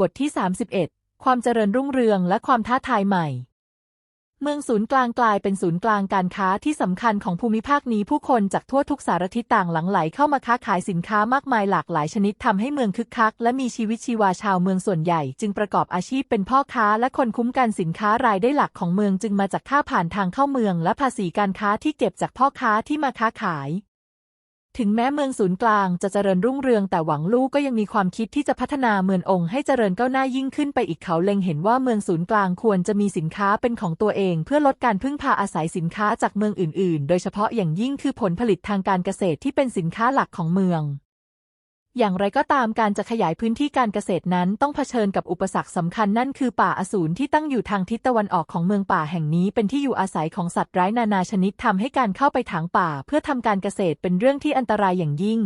บทที่ 31 ความเจริญรุ่งเรืองและความท้าทายใหม่ เมืองศูนย์กลางกลายเป็นศูนย์กลางการค้าที่สำคัญของภูมิภาคนี้ผู้คนจากทั่วทุกสารทิศต่างหลั่งไหลเข้ามาค้าขายสินค้ามากมายหลากหลายชนิดทำให้เมืองคึกคัก และมีชีวิตชีวาชาวเมืองส่วนใหญ่ จึงประกอบอาชีพเป็นพ่อค้าและคนคุ้มกันสินค้ารายได้หลักของเมืองจึงมาจากค่าผ่านทางเข้าเมือง และภาษีการค้าที่เก็บจากพ่อค้าที่มาค้าขาย ถึงแม้เมืองศูนย์กลางจะเจริญรุ่งเรืองแต่หวังลู่ก็ยังมีความคิดที่จะพัฒนาเมืององค์ให้เจริญก้าวหน้ายิ่งขึ้นไปอีกเขาเล็งเห็นว่าเมืองศูนย์กลางควรจะมีสินค้าเป็นของตัวเอง เพื่อลดการพึ่งพาอาศัยสินค้าจากเมืองอื่น ๆ โดยเฉพาะอย่างยิ่งคือผลผลิตทางการเกษตรที่เป็นสินค้าหลักของเมือง อย่างไรก็ตามการจะขยายพื้นที่การเกษตรนั้นต้องเผชิญกับอุปสรรคสำคัญนั่นคือป่าอสูรที่ตั้งอยู่ทางทิศตะวันออกของเมืองป่าแห่งนี้ เป็นที่อยู่อาศัยของสัตว์ร้ายนานาชนิดทำให้การเข้าไปถางป่า เพื่อทำการเกษตรเป็นเรื่องที่อันตรายอย่างยิ่ง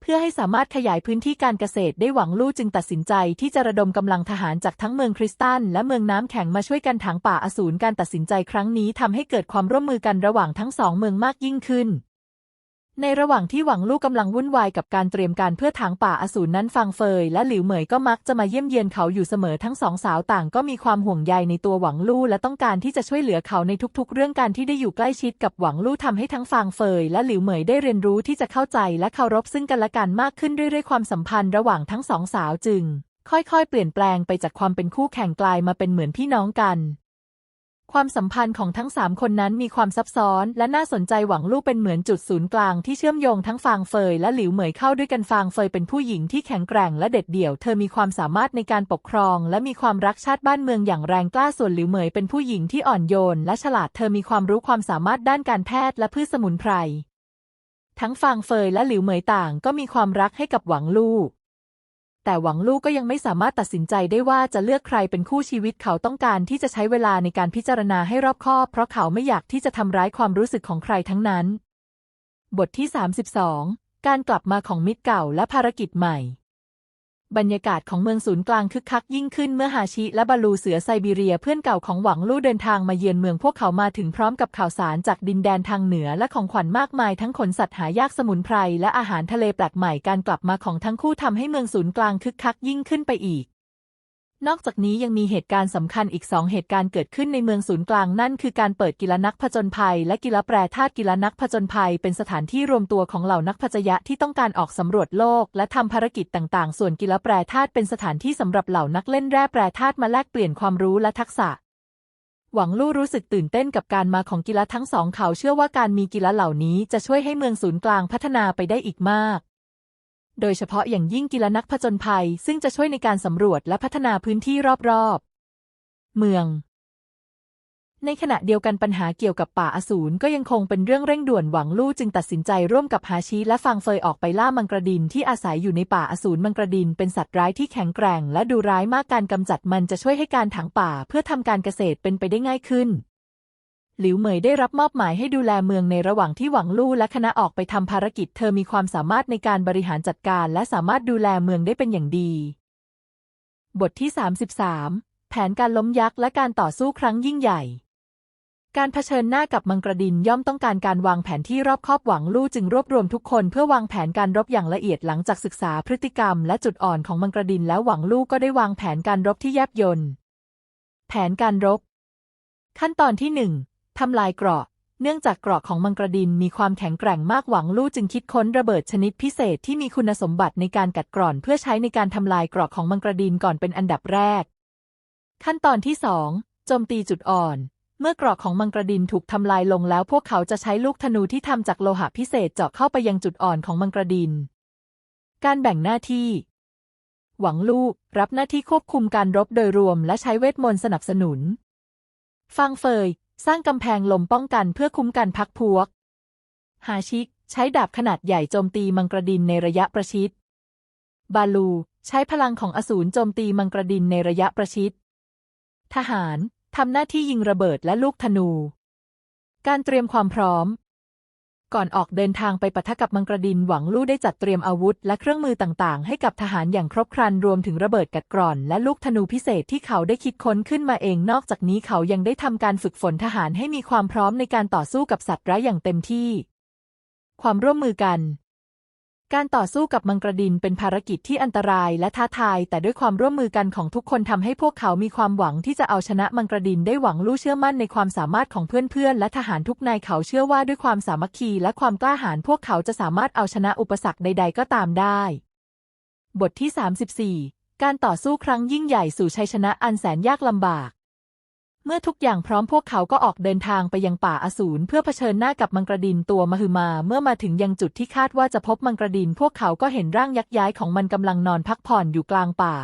เพื่อให้สามารถขยายพื้นที่การเกษตรได้หวังลู่จึงตัดสินใจที่จะระดมกำลังทหารจากทั้งเมืองคริสตัลและเมืองน้ำแข็งมาช่วยกันถางป่าอสูรการตัดสินใจครั้งนี้ทำให้เกิดความร่วมมือกันระหว่างทั้งสองเมืองมากยิ่งขึ้น ในระหว่างที่หวังลู่กำลังวุ่นวายกับการเตรียมการเพื่อถางป่าอสูรนั้นฟังเฟยและหลิวเหมยก็มักจะมาเยี่ยมเยียนเขาอยู่เสมอทั้งสองสาวต่างก็มีความห่วงใยในตัวหวังลู่และต้องการที่จะช่วยเหลือเขาในทุกๆ เรื่องการที่ได้อยู่ใกล้ชิดกับหวังลู่ทำให้ทั้งฟางเฟยและหลิวเหมยได้เรียนรู้ที่จะเข้าใจและเคารพซึ่งกันและกันมากขึ้นเรื่อยๆความสัมพันธ์ระหว่างทั้งสองสาวจึง ค่อยๆ เปลี่ยนแปลงไปจากความเป็นคู่แข่งกลายมาเป็นเหมือนพี่น้องกัน ความสัมพันธ์ของทั้งสามคนนั้นมีความซับซ้อนและน่าสนใจหวังลู่เป็นเหมือนจุดศูนย์กลางที่เชื่อมโยงทั้งฟางเฟยและหลิวเหมยเข้าด้วยกันฟางเฟยเป็นผู้หญิงที่แข็งแกร่งและเด็ดเดี่ยว เธอมีความสามารถในการปกครอง และมีความรักชาติบ้านเมืองอย่างแรงกล้าส่วนหลิวเหมยเป็นผู้หญิงที่อ่อนโยนและฉลาดเธอมีความรู้ความสามารถด้านการแพทย์และพืชสมุนไพรทั้งฟางเฟยและหลิวเหมยต่างก็มีความรักให้กับหวังลู่ แต่หวังลู่ก็ยังไม่สามารถตัดสินใจได้ว่าจะเลือกใครเป็นคู่ชีวิตเขาต้องการที่จะใช้เวลาในการพิจารณาให้รอบคอบ เพราะเขาไม่อยากที่จะทำร้ายความรู้สึกของใครทั้งนั้น บทที่ 32 การกลับมาของมิตรเก่าและภารกิจใหม่ บรรยากาศของเมืองศูนย์กลางคึกคักยิ่งขึ้นเมื่อฮาชิและบาลูเสือไซบีเรียเพื่อนเก่าของหวังลู่เดินทางมาเยือนเมืองพวกเขามาถึงพร้อมกับข่าวสารจากดินแดนทางเหนือและของขวัญมากมายทั้งขนสัตว์หายากสมุนไพรและอาหารทะเลแปลกใหม่การกลับมาของทั้งคู่ทำให้เมืองศูนย์กลางคึกคักยิ่งขึ้นไปอีก นอกจากนี้ยังมีเหตุการณ์สำคัญอีกสองเหตุการณ์เกิดขึ้นในเมืองศูนย์กลางนั่นคือการเปิดกีฬานักผจญภัย และกีฬาแปรธาตุกีฬานักผจญภัย เป็นสถานที่รวมตัวของเหล่านักพจยะที่ต้องการออกสำรวจโลก และทำภารกิจต่างๆ ส่วนกีฬาแปรธาตุเป็นสถานที่สำหรับเหล่านักเล่นแร่แปรธาตุมาแลกเปลี่ยนความรู้และทักษะหวังลู่รู้สึกตื่นเต้นกับการมาของกีฬาทั้งสองเขาเชื่อว่าการมีกีฬาเหล่านี้จะช่วยให้เมืองศูนย์กลางพัฒนาไปได้อีกมาก โดยเฉพาะอย่างยิ่งกีฬานักผจญภัย ซึ่งจะช่วยในการสำรวจและพัฒนาพื้นที่รอบๆ เมือง ในขณะเดียวกันปัญหาเกี่ยวกับป่าอสูรก็ยังคงเป็นเรื่องเร่งด่วนหวังลู่จึงตัดสินใจร่วมกับฮาชิและฟังเฟยออกไปล่ามังกรดินที่อาศัยอยู่ในป่าอสูรมังกรดินเป็นสัตว์ร้ายที่แข็งแกร่ง และดูร้ายมากการกำจัดมันจะช่วยให้การถางป่าเพื่อทำการเกษตรเป็นไปได้ง่ายขึ้น หลิวเหมยได้รับมอบหมายให้ดูแลเมืองในระหว่างที่หวังลู่และคณะออกไปทำภารกิจ เธอมีความสามารถในการบริหารจัดการ และสามารถดูแลเมืองได้เป็นอย่างดี บทที่ 33 แผนการล้มยักษ์และการต่อสู้ครั้งยิ่งใหญ่ การเผชิญหน้ากับมังกรดินย่อมต้องการการวางแผนที่รอบคอบหวังลู่จึงรวบรวมทุกคนเพื่อวางแผนการรบอย่างละเอียดหลังจากศึกษาพฤติกรรม และจุดอ่อนของมังกรดินแล้วหวังลู่ก็ได้วางแผนการรบที่แยบยลแผนการรบ ขั้นตอนที่หนึ่ง ทำลายเกราะ เนื่องจากเกราะของมังกรดินมีความแข็งแกร่งมากหวังลู่จึงคิดค้นระเบิดชนิดพิเศษที่มีคุณสมบัติในการกัดกร่อน เพื่อใช้ในการทำลายเกราะของมังกรดินก่อนเป็นอันดับแรก ขั้นตอนที่สองโจมตีจุดอ่อน เมื่อเกราะของมังกรดินถูกทำลายลงแล้วพวกเขาจะใช้ลูกธนูที่ทำจากโลหะพิเศษเจาะเข้าไปยังจุดอ่อนของมังกรดิน การแบ่งหน้าที่ หวังลู่รับหน้าที่ควบคุมการรบโดยรวมและใช้เวทมนต์สนับสนุน ฟังเฟย สร้างกำแพงลมป้องกันเพื่อคุ้มกันพักพวกฮาชิก ใช้ดาบขนาดใหญ่โจมตีมังกรดินในระยะประชิด บาลู ใช้พลังของอสูรโจมตีมังกรดินในระยะประชิด ทหาร ทำหน้าที่ยิงระเบิดและลูกธนู การเตรียมความพร้อม ก่อนออกเดินทางไปปะทะกับมังกรดินหวังลู่ได้จัดเตรียมอาวุธ และเครื่องมือต่างๆ ให้กับทหารอย่างครบครันรวมถึงระเบิดกัดกร่อน และลูกธนูพิเศษที่เขาได้คิดค้นขึ้นมาเองนอกจากนี้เขายังได้ทำการฝึกฝนทหารให้มีความพร้อมในการต่อสู้กับสัตว์ร้ายอย่างเต็มที่ ความร่วมมือกัน การต่อสู้กับมังกรดินเป็นภารกิจที่อันตรายและท้าทาย แต่ด้วยความร่วมมือกันของทุกคนทำให้พวกเขามีความหวังที่จะเอาชนะมังกรดินได้หวังลู่เชื่อมั่นในความสามารถของเพื่อนๆ และทหารทุกนายเขาเชื่อว่าด้วยความสามัคคีและความกล้าหาญพวกเขาจะสามารถเอาชนะอุปสรรคใด ๆ ก็ตามได้ บทที่ 34 การต่อสู้ครั้งยิ่งใหญ่สู่ชัยชนะอันแสนยากลำบาก เมื่อทุกอย่างพร้อมพวกเขาก็ออกเดินทางไปยังป่าอสูรเพื่อเผชิญหน้ากับมังกรดินตัวมหึมา เมื่อมาถึงยังจุดที่คาดว่าจะพบมังกรดิน พวกเขาก็เห็นร่างยักษ์ย้ายของมันกำลังนอนพักผ่อนอยู่กลางป่า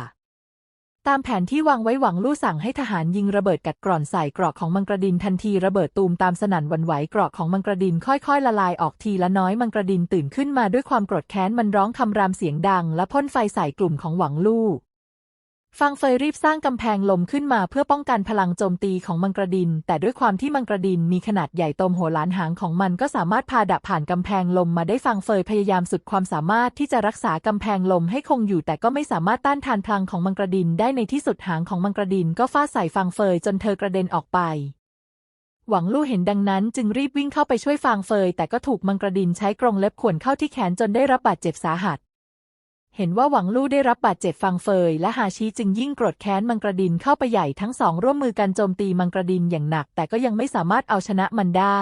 ตามแผนที่วางไว้หวังลู่สั่งให้ทหารยิงระเบิดกัดกร่อนใส่เกราะของมังกรดินทันทีระเบิดตูมตามสนั่นวันไหวเกราะของมังกรดินค่อยๆ ละลายออกทีละน้อยมังกรดินตื่นขึ้นมาด้วยความโกรธแค้นมันร้องคำรามเสียงดัง และพ่นไฟใส่กลุ่มของหวังลู่ ฟังเฟยรีบสร้างกำแพงลมขึ้นมาเพื่อป้องกันพลังโจมตีของมังกรดิน แต่ด้วยความที่มังกรดินมีขนาดใหญ่โตมโหฬารหางของมันก็สามารถพาดับผ่านกำแพงลมมาได้ฟังเฟยพยายามสุดความสามารถที่จะรักษากำแพงลมให้คงอยู่ แต่ก็ไม่สามารถต้านทานพลังของมังกรดินได้ในที่สุดหางของมังกรดิน ก็ฟาดใส่ฟังเฟยจนเธอกระเด็นออกไป หวังลู่เห็นดังนั้น จึงรีบวิ่งเข้าไปช่วยฟางเฟย แต่ก็ถูกมังกรดินใช้กรงเล็บข่วนเข้าที่แขนจนได้รับบาดเจ็บสาหัส เห็นว่าหวังลู่ได้รับบาดเจ็บฟังเฟย และฮาชิจึงยิ่งโกรธแค้นมังกรดินเข้าไปใหญ่ทั้งสองร่วมมือกันโจมตีมังกรดินอย่างหนัก แต่ก็ยังไม่สามารถเอาชนะมันได้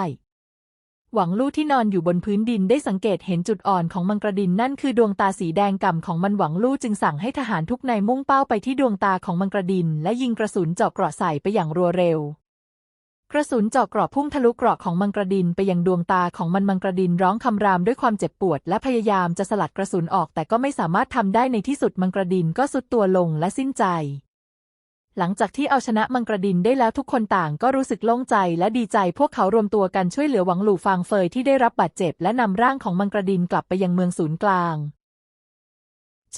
หวังลู่ที่นอนอยู่บนพื้นดินได้สังเกตเห็นจุดอ่อนของมังกรดินนั่นคือดวงตาสีแดงก่ำของมันหวังลู่จึงสั่งให้ทหารทุกนายมุ่งเป้าไปที่ดวงตาของมังกรดิน และยิงกระสุนเจาะเกราะใส่ไปอย่างรัวเร็ว กระสุนเจาะกราะพุ่งทะลุเกราะของมังกรดินไปยังดวงตาของมันมังกรดินร้องคำรามด้วยความเจ็บปวด และพยายามจะสลัดกระสุนออกแต่ก็ไม่สามารถทำได้ในที่สุดมังกรดินก็สุดตัวลงและสิ้นใจ หลังจากที่เอาชนะมังกรดินได้แล้วทุกคนต่างก็รู้สึกโล่งใจและดีใจพวกเขารวมตัวกันช่วยเหลือหวังหลู่ฟางเฟยที่ได้รับบาดเจ็บและนำร่างของมังกรดินกลับไปยังเมืองศูนย์กลาง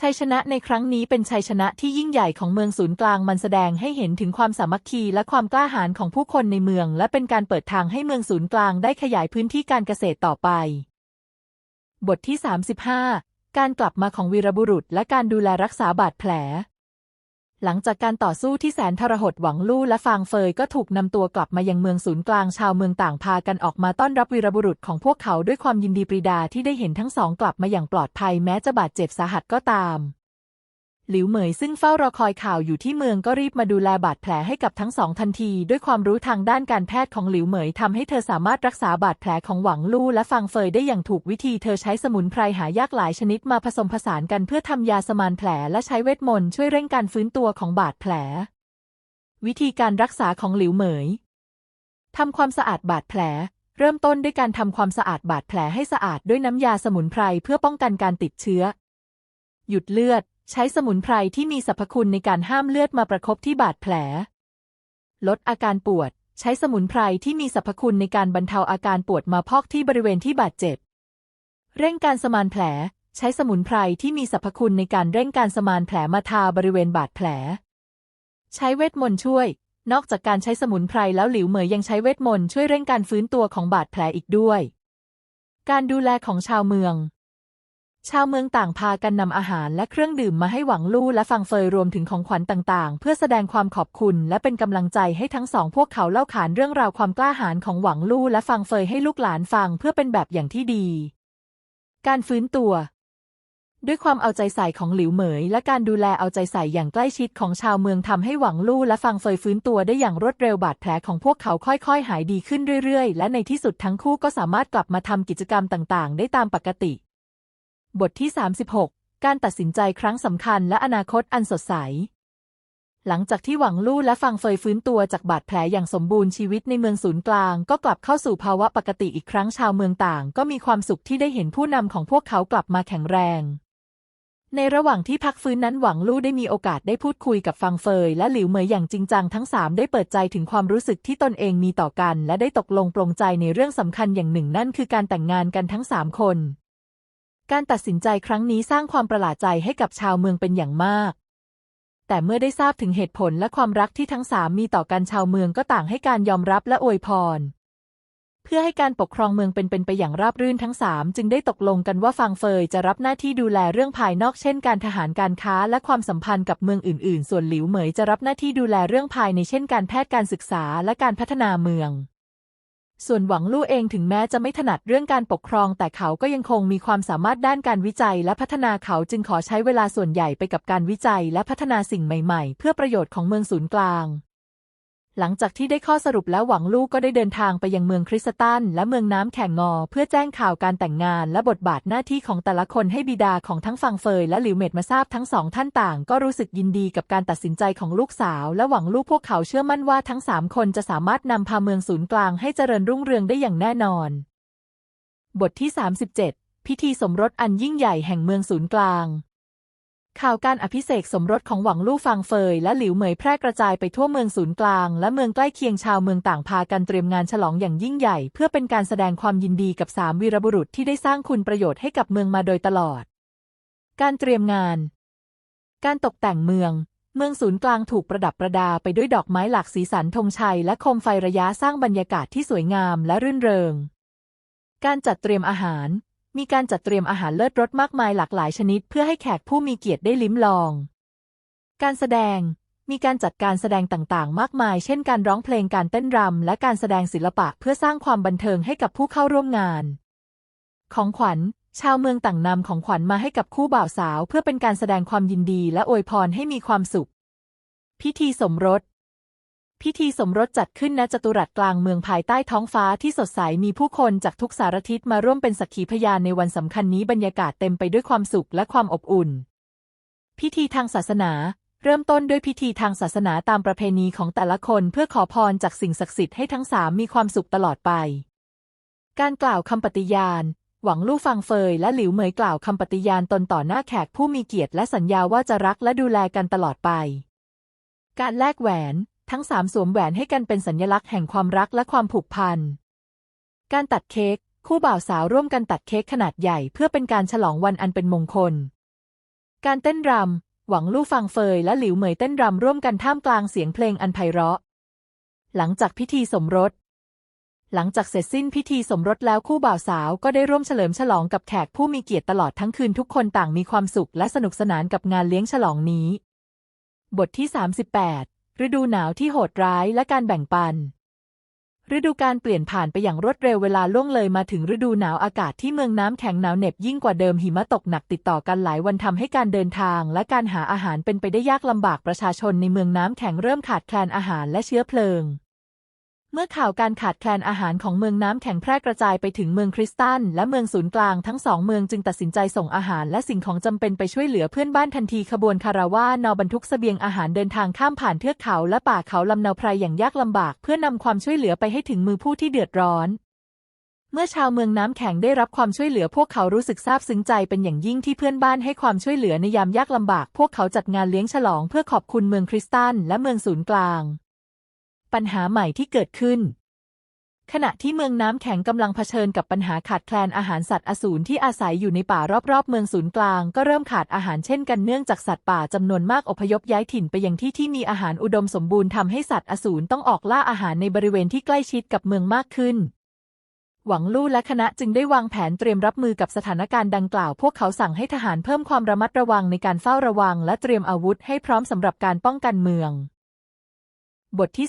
ชัยชนะในครั้งนี้เป็นชัยชนะที่ยิ่งใหญ่ของเมืองศูนย์กลางมันแสดงให้เห็นถึงความสามัคคีและความกล้าหาญของผู้คนในเมือง และเป็นการเปิดทางให้เมืองศูนย์กลางได้ขยายพื้นที่การเกษตรต่อไป บทที่ 35 การกลับมาของวีรบุรุษและการดูแลรักษาบาดแผล หลังจากการต่อสู้ที่แสนทรหดหวังลู่และฟางเฟยก็ถูกนำตัวกลับมายังเมืองศูนย์กลางชาวเมืองต่างพากันออกมาต้อนรับวีรบุรุษของพวกเขาด้วยความยินดีปรีดาที่ได้เห็นทั้งสองกลับมาอย่างปลอดภัยแม้จะบาดเจ็บสาหัสก็ตาม หลิวเหมยซึ่งเฝ้ารอคอยข่าวอยู่ที่เมืองก็รีบมาดูแลบาดแผลให้กับทั้งสองทันที ด้วยความรู้ทางด้านการแพทย์ของหลิวเหมยทำให้เธอสามารถรักษาบาดแผลของหวังลู่และฟังเฟยได้อย่างถูกวิธีเธอใช้สมุนไพรหายากหลายชนิดมาผสมผสานกันเพื่อทำยาสมานแผลและใช้เวทมนต์ช่วยเร่งการฟื้นตัวของบาดแผล วิธีการรักษาของหลิวเหมยทำความสะอาดบาดแผล เริ่มต้นด้วยการทำความสะอาดบาดแผลให้สะอาดด้วยน้ำยาสมุนไพรเพื่อป้องกันการติดเชื้อ หยุดเลือด ใช้สมุนไพรที่มีสรรพคุณในการห้ามเลือดมาประคบที่บาดแผล ลดอาการปวด ใช้สมุนไพรที่มีสรรพคุณในการบรรเทาอาการปวดมาพอกที่บริเวณที่บาดเจ็บ เร่งการสมานแผล ใช้สมุนไพรที่มีสรรพคุณในการเร่งการสมานแผลมาทาบริเวณบาดแผล ใช้เวทมนต์ช่วย นอกจากการใช้สมุนไพรแล้วหลิวเหมยยังใช้เวทมนต์ช่วยเร่งการฟื้นตัวของบาดแผลอีกด้วย การดูแลของชาวเมือง ชาวเมืองต่างพากันนำอาหารและเครื่องดื่มมาให้หวังลู่และฟังเฟยรวมถึงของขวัญต่างๆ เพื่อแสดงความขอบคุณและเป็นกำลังใจให้ทั้งสองพวกเขาเล่าขานเรื่องราวความกล้าหาญของหวังลู่และฟังเฟยให้ลูกหลานฟังเพื่อเป็นแบบอย่างที่ดี การฟื้นตัว ด้วยความเอาใจใส่ของหลิวเหมย และการดูแลเอาใจใส่อย่างใกล้ชิดของชาวเมืองทำให้หวังลู่และฟังเฟยฟื้นตัวได้อย่างรวดเร็วบาดแผลของพวกเขาค่อยๆ หายดีขึ้นเรื่อยๆ และในที่สุดทั้งคู่ก็สามารถกลับมาทำกิจกรรมต่างๆ ได้ตามปกติ บทที่ 36 การตัดสินใจครั้งสำคัญและอนาคตอันสดใส หลังจากที่หวังลู่และฟังเฟยฟื้นตัวจากบาดแผลอย่างสมบูรณ์ชีวิตในเมืองศูนย์กลาง ก็กลับเข้าสู่ภาวะปกติอีกครั้งชาวเมืองต่าง ก็มีความสุขที่ได้เห็นผู้นำของพวกเขากลับมาแข็งแรง ในระหว่างที่พักฟื้นนั้นหวังลู่ได้มีโอกาสได้พูดคุยกับฟังเฟยและหลิวเหมยอย่างจริงจังทั้งสามได้เปิดใจถึงความรู้สึกที่ตนเองมีต่อกัน และได้ตกลงปลงใจในเรื่องสำคัญอย่างหนึ่งนั่นคือการแต่งงานกันทั้งสามคน การตัดสินใจครั้งนี้สร้างความประหลาดใจให้กับชาวเมืองเป็นอย่างมาก แต่เมื่อได้ทราบถึงเหตุผลและความรักที่ทั้งสามมีต่อกันชาวเมืองก็ต่างให้การยอมรับและอวยพร เพื่อให้การปกครองเมืองเป็นเป็นไปอย่างราบรื่นทั้งสามจึงได้ตกลงกันว่าฟังเฟยจะรับหน้าที่ดูแลเรื่องภายนอกเช่น การทหารการค้าและความสัมพันธ์กับเมืองอื่น ๆ ส่วนหลิวเหมยจะรับหน้าที่ดูแลเรื่องภายในเช่น การแพทย์การศึกษาและการพัฒนาเมือง ส่วนหวังลู่เองถึงแม้จะไม่ถนัดเรื่องการปกครอง แต่เขาก็ยังคงมีความสามารถด้านการวิจัยและพัฒนาเขาจึงขอใช้เวลาส่วนใหญ่ไปกับการวิจัยและพัฒนาสิ่งใหม่ ๆ เพื่อประโยชน์ของเมืองศูนย์กลาง หลังจากที่ได้ข้อสรุปแล้วหวังลู่ก็ได้เดินทางไปยังเมืองคริสตันและเมืองน้ำแข่งงอ เพื่อแจ้งข่าวการแต่งงานและบทบาทหน้าที่ของแต่ละคนให้บิดาของทั้งฟังเฟยและหลิวเมดมาทราบทั้งสองท่านต่าง ก็รู้สึกยินดีกับการตัดสินใจของลูกสาว และหวังลู่พวกเขาเชื่อมั่นว่าทั้งสามคนจะสามารถนำพาเมืองศูนย์กลางให้เจริญรุ่งเรืองได้อย่างแน่นอน บทที่ 37 พิธีสมรสอันยิ่งใหญ่แห่งเมืองศูนย์กลาง ข่าวการอภิเษกสมรสของหวังลู่ฟางเฟยและหลิวเหมยแพร่กระจายไปทั่วเมืองศูนย์กลาง และเมืองใกล้เคียงชาวเมืองต่างพากันเตรียมงานฉลองอย่างยิ่งใหญ่ เพื่อเป็นการแสดงความยินดีกับสามวีรบุรุษที่ได้สร้างคุณประโยชน์ให้กับเมืองมาโดยตลอด การเตรียมงาน การตกแต่งเมือง เมืองศูนย์กลางถูกประดับประดาไปด้วยดอกไม้หลากสีสันธงชัย และโคมไฟระยะสร้างบรรยากาศที่สวยงามและรื่นเริง การจัดเตรียมอาหาร มีการจัดเตรียมอาหารเลิศรสมากมายหลากหลายชนิด เพื่อให้แขกผู้มีเกียรติได้ลิ้มลอง การแสดง มีการจัดการแสดงต่างๆ มากมาย เช่น การร้องเพลง การเต้นรำ และการแสดงศิลปะเพื่อสร้างความบันเทิงให้กับผู้เข้าร่วมงาน ของขวัญ ชาวเมืองต่างนำของขวัญมาให้กับคู่บ่าวสาว เพื่อเป็นการแสดงความยินดีและอวยพรให้มีความสุข พิธีสมรส พิธีสมรสจัดขึ้นณจตุรัสกลางเมืองภายใต้ท้องฟ้าที่สดใสมีผู้คนจากทุกสารทิศมาร่วมเป็นสักขีพยานในวันสำคัญนี้บรรยากาศเต็มไปด้วยความสุขและความอบอุ่น พิธีทางศาสนา เริ่มต้นด้วยพิธีทางศาสนาตามประเพณีของแต่ละคนเพื่อขอพรจากสิ่งศักดิ์สิทธิ์ให้ทั้งสามมีความสุขตลอดไป การกล่าวคำปฏิญาณ หวังลู่ฟังเฟยและหลิวเหมยกล่าวคำปฏิญาณตนต่อหน้าแขกผู้มีเกียรติและสัญญาว่าจะรักและดูแลกันตลอดไป การแลกแหวน ทั้งสามสวมแหวนให้กันเป็นสัญลักษณ์แห่งความรักและความผูกพัน การตัดเค้กคู่บ่าวสาวร่วมกันตัดเค้กขนาดใหญ่เพื่อเป็นการฉลองวันอันเป็นมงคล การเต้นรำ หวังลู่ฟังเฟยและหลิวเหมยเต้นรำร่วมกันท่ามกลางเสียงเพลงอันไพเราะ หลังจากพิธีสมรส หลังจากเสร็จสิ้นพิธีสมรสแล้วคู่บ่าวสาวก็ได้ร่วมเฉลิมฉลองกับแขกผู้มีเกียรติตลอดทั้งคืนทุกคนต่างมีความสุขและสนุกสนานกับงานเลี้ยงฉลองนี้ บทที่ 38 ฤดูหนาวที่โหดร้ายและการแบ่งปัน ฤดูการเปลี่ยนผ่านไปอย่างรวดเร็วเวลาล่วงเลยมาถึงฤดูหนาวอากาศที่เมืองน้ำแข็งหนาวเหน็บยิ่งกว่าเดิมหิมะตกหนักติดต่อกันหลายวันทำให้การเดินทางและการหาอาหารเป็นไปได้ยากลำบากประชาชนในเมืองน้ำแข็งเริ่มขาดแคลนอาหารและเชื้อเพลิง เมื่อข่าวการขาดแคลนอาหารของเมืองน้ำแข็งแพร่กระจายไปถึงเมืองคริสตัน และเมืองศูนย์กลางทั้งสองเมืองจึงตัดสินใจส่งอาหารและสิ่งของจำเป็นไปช่วยเหลือเพื่อนบ้านทันทีขบวนคาราวานอบรรทุกเสบียงอาหารเดินทางข้ามผ่านเทือกเขาและป่าเขาลำเนาไพรอย่างยากลำบาก เพื่อนำความช่วยเหลือไปให้ถึงมือผู้ที่เดือดร้อน เมื่อชาวเมืองน้ำแข็งได้รับความช่วยเหลือ พวกเขารู้สึกซาบซึ้งใจเป็นอย่างยิ่งที่เพื่อนบ้านให้ความช่วยเหลือในยามยากลำบาก พวกเขาจัดงานเลี้ยงฉลองเพื่อขอบคุณเมืองคริสตันและเมืองศูนย์กลาง ปัญหาใหม่ที่เกิดขึ้น ขณะที่เมืองน้ำแข็งกำลังเผชิญกับปัญหาขาดแคลนอาหารสัตว์อสูรที่อาศัยอยู่ในป่ารอบๆ เมืองศูนย์กลาง ก็เริ่มขาดอาหารเช่นกันเนื่องจากสัตว์ป่าจำนวนมากอพยพย้ายถิ่นไปยังที่ที่มีอาหารอุดมสมบูรณ์ทำให้สัตว์อสูรต้องออกล่าอาหารในบริเวณที่ใกล้ชิดกับเมืองมากขึ้นหวังลู่และคณะจึงได้วางแผนเตรียมรับมือกับสถานการณ์ดังกล่าว พวกเขาสั่งให้ทหารเพิ่มความระมัดระวังในการเฝ้าระวัง และเตรียมอาวุธให้พร้อมสำหรับการป้องกันเมือง บทที่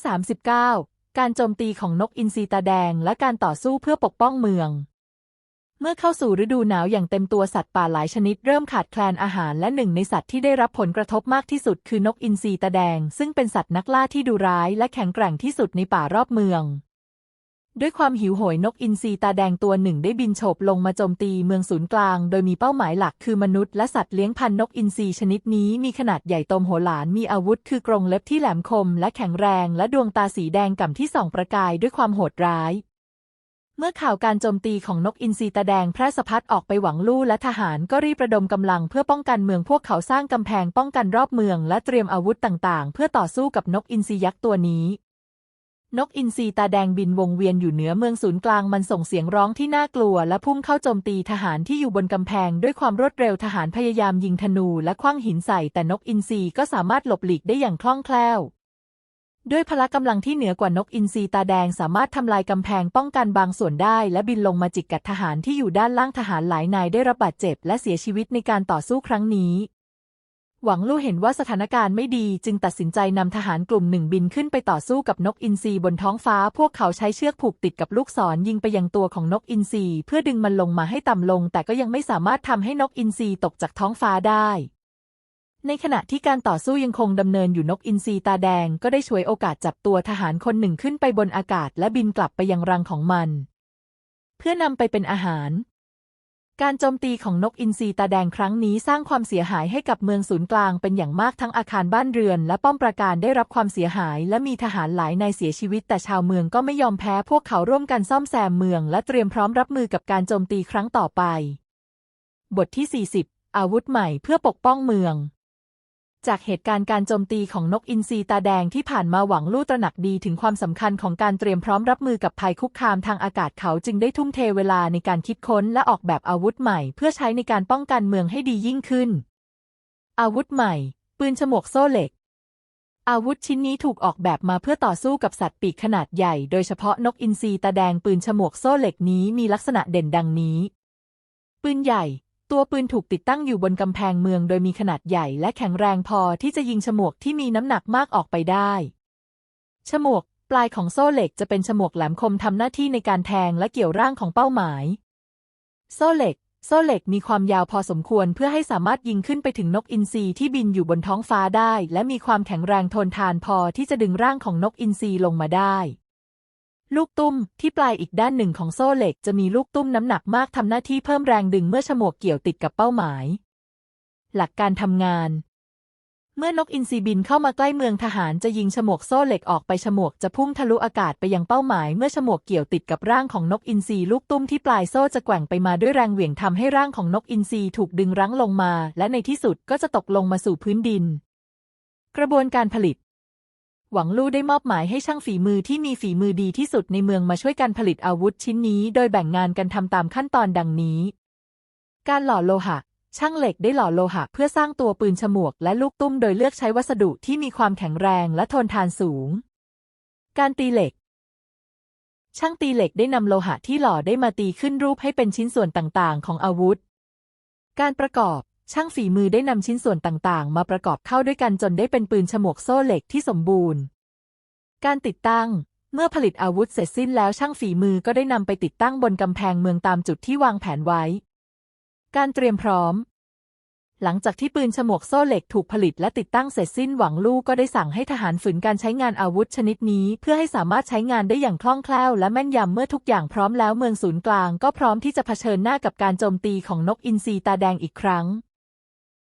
39 การโจมตีของนกอินทรีตาแดงและการต่อสู้เพื่อปกป้องเมือง เมื่อเข้าสู่ฤดูหนาวอย่างเต็มตัวสัตว์ป่าหลายชนิดเริ่มขาดแคลนอาหารและหนึ่งในสัตว์ที่ได้รับผลกระทบมากที่สุดคือนกอินทรีตาแดง ซึ่งเป็นสัตว์นักล่าที่ดุร้ายและแข็งแกร่งที่สุดในป่ารอบเมือง ด้วยความหิวโหยนกอินทรีตาแดงตัวหนึ่งได้บินโฉบลงมาโจมตีเมืองศูนย์กลาง โดยมีเป้าหมายหลักคือมนุษย์และสัตว์เลี้ยงพันนกอินทรีชนิดนี้มีขนาดใหญ่โตมโหฬารมีอาวุธคือกรงเล็บที่แหลมคมและแข็งแรงและดวงตาสีแดงก่ำที่ส่องประกายด้วยความโหดร้าย เมื่อข่าวการโจมตีของนกอินทรีตาแดงแพร่สะพัดออกไปหวังลู่และทหารก็รีบระดมกำลังเพื่อป้องกันเมืองพวกเขาสร้างกำแพงป้องกันรอบเมือง และเตรียมอาวุธต่างๆ เพื่อต่อสู้กับนกอินทรียักษ์ตัวนี้ นกอินทรีตาแดงบินวงเวียนอยู่เหนือเมืองศูนย์กลางมันส่งเสียงร้องที่น่ากลัว และพุ่งเข้าโจมตีทหารที่อยู่บนกำแพง ด้วยความรวดเร็วทหารพยายามยิงธนูและขว้างหินใส่แต่นกอินทรีก็สามารถหลบหลีกได้อย่างคล่องแคล่ว ด้วยพละกำลังที่เหนือกว่านกอินทรีตาแดงสามารถทำลายกำแพงป้องกันบางส่วนได้ และบินลงมาจิกกัดทหารที่อยู่ด้านล่างทหารหลายนายได้รับบาดเจ็บ และเสียชีวิตในการต่อสู้ครั้งนี้ หวังลู่เห็นว่าสถานการณ์ไม่ดีจึงตัดสินใจนำทหารกลุ่มหนึ่งบินขึ้นไปต่อสู้กับนกอินทรีบนท้องฟ้า พวกเขาใช้เชือกผูกติดกับลูกศรยิงไปยังตัวของนกอินทรีเพื่อดึงมันลงมาให้ต่ำลง แต่ก็ยังไม่สามารถทำให้นกอินทรีตกจากท้องฟ้าได้ ในขณะที่การต่อสู้ยังคงดำเนินอยู่นกอินทรีตาแดงก็ได้ช่วยโอกาสจับตัวทหารคนหนึ่งขึ้นไปบนอากาศ และบินกลับไปยังรังของมัน เพื่อนำไปเป็นอาหาร การโจมตีของนกอินทรีตาแดงครั้งนี้สร้างความเสียหายให้กับเมืองศูนย์กลางเป็นอย่างมากทั้งอาคารบ้านเรือน และป้อมปราการได้รับความเสียหาย และมีทหารหลายนายเสียชีวิต แต่ชาวเมืองก็ไม่ยอมแพ้พวกเขาร่วมกันซ่อมแซมเมือง และเตรียมพร้อมรับมือกับการโจมตีครั้งต่อไป บทที่ 40 อาวุธใหม่เพื่อปกป้องเมือง จากเหตุการณ์การโจมตีของนกอินทรีตาแดงที่ผ่านมาหวังลู่ตระหนักดีถึงความสำคัญของการเตรียมพร้อมรับมือกับภัยคุกคามทางอากาศเขาจึงได้ทุ่มเทเวลาในการคิดค้นและออกแบบอาวุธใหม่ เพื่อใช้ในการป้องกันเมืองให้ดียิ่งขึ้น อาวุธใหม่ ปืนฉมวกโซ่เหล็ก อาวุธชิ้นนี้ถูกออกแบบมาเพื่อต่อสู้กับสัตว์ปีกขนาดใหญ่ โดยเฉพาะนกอินทรีตาแดงปืนฉมวกโซ่เหล็กนี้มีลักษณะเด่นดังนี้ ปืนใหญ่ ตัวปืนถูกติดตั้งอยู่บนกำแพงเมืองโดยมีขนาดใหญ่และแข็งแรงพอที่จะยิงฉมวกที่มีน้ำหนักมากออกไปได้ ฉมวกปลายของโซ่เหล็กจะเป็นฉมวกแหลมคมทำหน้าที่ในการแทงและเกี่ยวร่างของเป้าหมาย โซ่เหล็ก โซ่เหล็กมีความยาวพอสมควรเพื่อให้สามารถยิงขึ้นไปถึงนกอินทรีที่บินอยู่บนท้องฟ้าได้ และมีความแข็งแรงทนทานพอที่จะดึงร่างของนกอินทรีลงมาได้ ลูกตุ้มที่ปลายอีกด้านหนึ่งของโซ่เหล็กจะมีลูกตุ้มน้ำหนักมากทำหน้าที่เพิ่มแรงดึงเมื่อฉมวกเกี่ยวติดกับเป้าหมาย หลักการทำงาน เมื่อนกอินทรีบินเข้ามาใกล้เมืองทหารจะยิงฉมวกโซ่เหล็กออกไปฉมวกจะพุ่งทะลุอากาศไปยังเป้าหมาย เมื่อฉมวกเกี่ยวติดกับร่างของนกอินทรีลูกตุ้มที่ปลายโซ่จะแกว่งไปมาด้วยแรงเหวี่ยงทำให้ร่างของนกอินทรีถูกดึงรั้งลงมา และในที่สุดก็จะตกลงมาสู่พื้นดิน กระบวนการผลิต หวังลู่ได้มอบหมายให้ช่างฝีมือที่มีฝีมือดีที่สุดในเมืองมาช่วยกันผลิตอาวุธชิ้นนี้ โดยแบ่งงานกันทำตามขั้นตอนดังนี้ การหล่อโลหะ ช่างเหล็กได้หล่อโลหะ เพื่อสร้างตัวปืนฉมวกและลูกตุ้มโดยเลือกใช้วัสดุที่มีความแข็งแรงและทนทานสูง การตีเหล็ก ช่างตีเหล็กได้นำโลหะที่หล่อได้มาตีขึ้นรูปให้เป็นชิ้นส่วนต่างๆ ของอาวุธ การประกอบ ช่างฝีมือได้นำชิ้นส่วนต่างๆ มาประกอบเข้าด้วยกันจนได้เป็นปืนฉมวกโซ่เหล็กที่สมบูรณ์ การติดตั้ง เมื่อผลิตอาวุธเสร็จสิ้นแล้วช่างฝีมือก็ได้นำไปติดตั้งบนกำแพงเมืองตามจุดที่วางแผนไว้ การเตรียมพร้อม หลังจากที่ปืนฉมวกโซ่เหล็กถูกผลิตและติดตั้งเสร็จสิ้นหวังลู่ก็ได้สั่งให้ทหารฝืนการใช้งานอาวุธชนิดนี้ เพื่อให้สามารถใช้งานได้อย่างคล่องแคล่วและแม่นยำเมื่อทุกอย่างพร้อมแล้วเมืองศูนย์กลางก็พร้อมที่จะเผชิญหน้ากับการโจมตีของนกอินทรีตาแดงอีกครั้ง